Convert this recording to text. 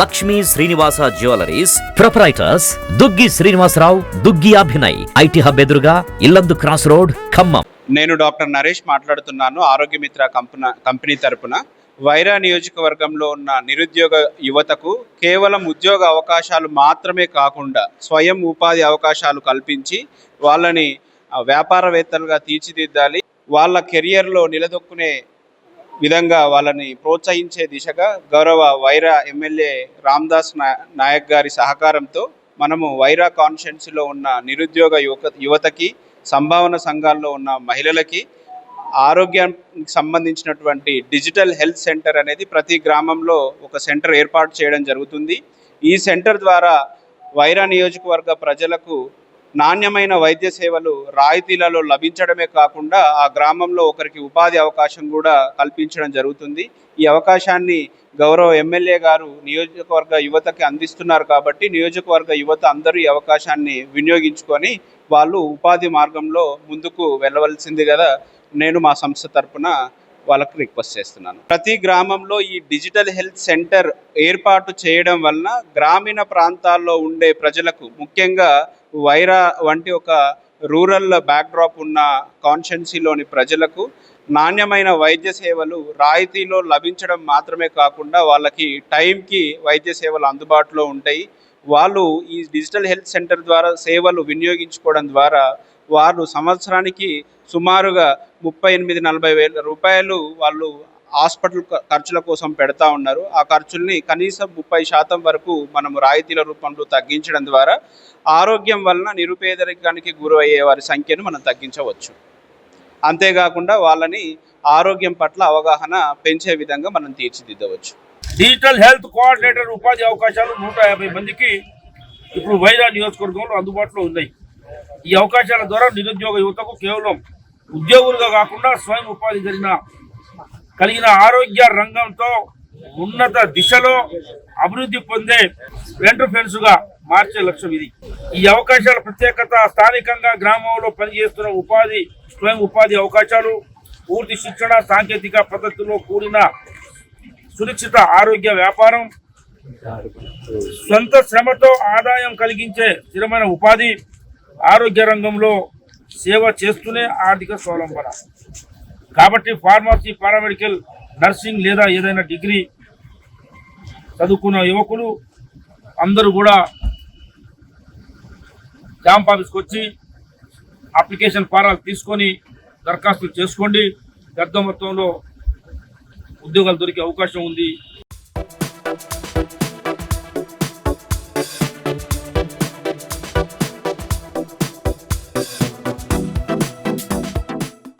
Lakshmi Srinivasa jewellers proprietors Duggi Srinivasarao Duggi Abhinay IT hub ఎదురుగా Yellandu cross road Khammam. నేను doctor Naresh మాట్లాడుతున్నాను Aarogyamitra company company తరపున. వైరా నియోజకవర్గంలో ఉన్న నిరుద్యోగ యువతకు కేవలం ఉద్యోగ అవకాశాలు మాత్రమే కాకుండా స్వయం ఉపాధి అవకాశాలు కల్పించి వాళ్ళని వ్యాపారవేత్తలుగా తీర్చిదిద్దాలి. వాళ్ళ కెరియర్లో నిలదొక్కునే విధంగా వాళ్ళని ప్రోత్సహించే దిశగా గౌరవ వైరా ఎమ్మెల్యే రామ్దాస్ నాయక్ గారి సహకారంతో మనము వైరా కాన్షియన్స్లో ఉన్న నిరుద్యోగ యువక యువతకి సంభావన సంఘాల్లో ఉన్న మహిళలకి ఆరోగ్యానికి సంబంధించినటువంటి డిజిటల్ హెల్త్ సెంటర్ అనేది ప్రతి గ్రామంలో ఒక సెంటర్ ఏర్పాటు చేయడం జరుగుతుంది. ఈ సెంటర్ ద్వారా వైరా నియోజకవర్గ ప్రజలకు నాణ్యమైన వైద్య సేవలు రాయితీలలో లభించడమే కాకుండా ఆ గ్రామంలో ఒకరికి ఉపాధి అవకాశం కూడా కల్పించడం జరుగుతుంది. ఈ అవకాశాన్ని గౌరవ ఎమ్మెల్యే గారు నియోజకవర్గ యువతకి అందిస్తున్నారు కాబట్టి నియోజకవర్గ యువత అందరూ ఈ అవకాశాన్ని వినియోగించుకొని వాళ్ళు ఉపాధి మార్గంలో ముందుకు వెళ్ళవలసింది కదా. నేను మా సంస్థ తరపున వాళ్ళకి రిక్వెస్ట్ చేస్తున్నాను. ప్రతి గ్రామంలో ఈ డిజిటల్ హెల్త్ సెంటర్ ఏర్పాటు చేయడం వలన గ్రామీణ ప్రాంతాల్లో ఉండే ప్రజలకు ముఖ్యంగా వైరా వంటి ఒక రూరల్ బ్యాక్డ్రాప్ ఉన్న కాన్షన్సీలోని ప్రజలకు నాణ్యమైన వైద్య సేవలు రాయితీలో లభించడం మాత్రమే కాకుండా వాళ్ళకి టైంకి వైద్య సేవలు అందుబాటులో ఉంటాయి. వాళ్ళు ఈ డిజిటల్ హెల్త్ సెంటర్ ద్వారా సేవలు వినియోగించుకోవడం ద్వారా వారు సంవత్సరానికి సుమారుగా ముప్పై ఎనిమిది నలభై వేల రూపాయలు వాళ్ళు హాస్పిటల్ ఖర్చుల కోసం పెడతా ఉన్నారు. ఆ ఖర్చుల్ని కనీసం ముప్పై శాతం వరకు మనం రాయితీల రూపంలో తగ్గించడం ద్వారా ఆరోగ్యం వలన నిరుపేదరికానికి గురయ్యే వారి సంఖ్యను మనం తగ్గించవచ్చు. అంతేకాకుండా వాళ్ళని ఆరోగ్యం పట్ల అవగాహన పెంచే విధంగా మనం తీర్చిదిద్దవచ్చు. డిజిటల్ హెల్త్ కోఆర్డినేటర్ ఉపాధి అవకాశాలు నూట యాభై మందికి ఇప్పుడు వైరా నియోజకవర్గంలో అందుబాటులో ఉన్నాయి. ఈ అవకాశాల ద్వారా నిరుద్యోగ యువతకు కేవలం ఉద్యోగులుగా కాకుండా స్వయం ఉపాధి జరిగిన కలిగిన ఆరోగ్య రంగంతో ఉన్నత దిశలో అభివృద్ధి పొందే ఎంటర్ఫెన్స్గా మార్చే లక్ష్యం ఇది. ఈ అవకాశాల ప్రత్యేకత స్థానికంగా గ్రామంలో పనిచేస్తున్న ఉపాధి స్వయం ఉపాధి అవకాశాలు పూర్తి శిక్షణ సాంకేతిక పద్ధతిలో కూడిన సురక్షిత ఆరోగ్య వ్యాపారం సొంత శ్రమతో ఆదాయం కలిగించే స్థిరమైన ఉపాధి ఆరోగ్య రంగంలో సేవ చేస్తూనే ఆర్థిక స్వావలంబన. కాబట్టి ఫార్మసీ పారామెడికల్ నర్సింగ్ లేదా ఏదైనా డిగ్రీ చదువుకున్న యువకులు అందరూ కూడా క్యాంప్ ఆఫీస్కి వచ్చి అప్లికేషన్ ఫారాలు తీసుకొని దరఖాస్తులు చేసుకోండి. పెద్ద మొత్తంలో ఉద్యోగాలు దొరికే అవకాశం ఉంది.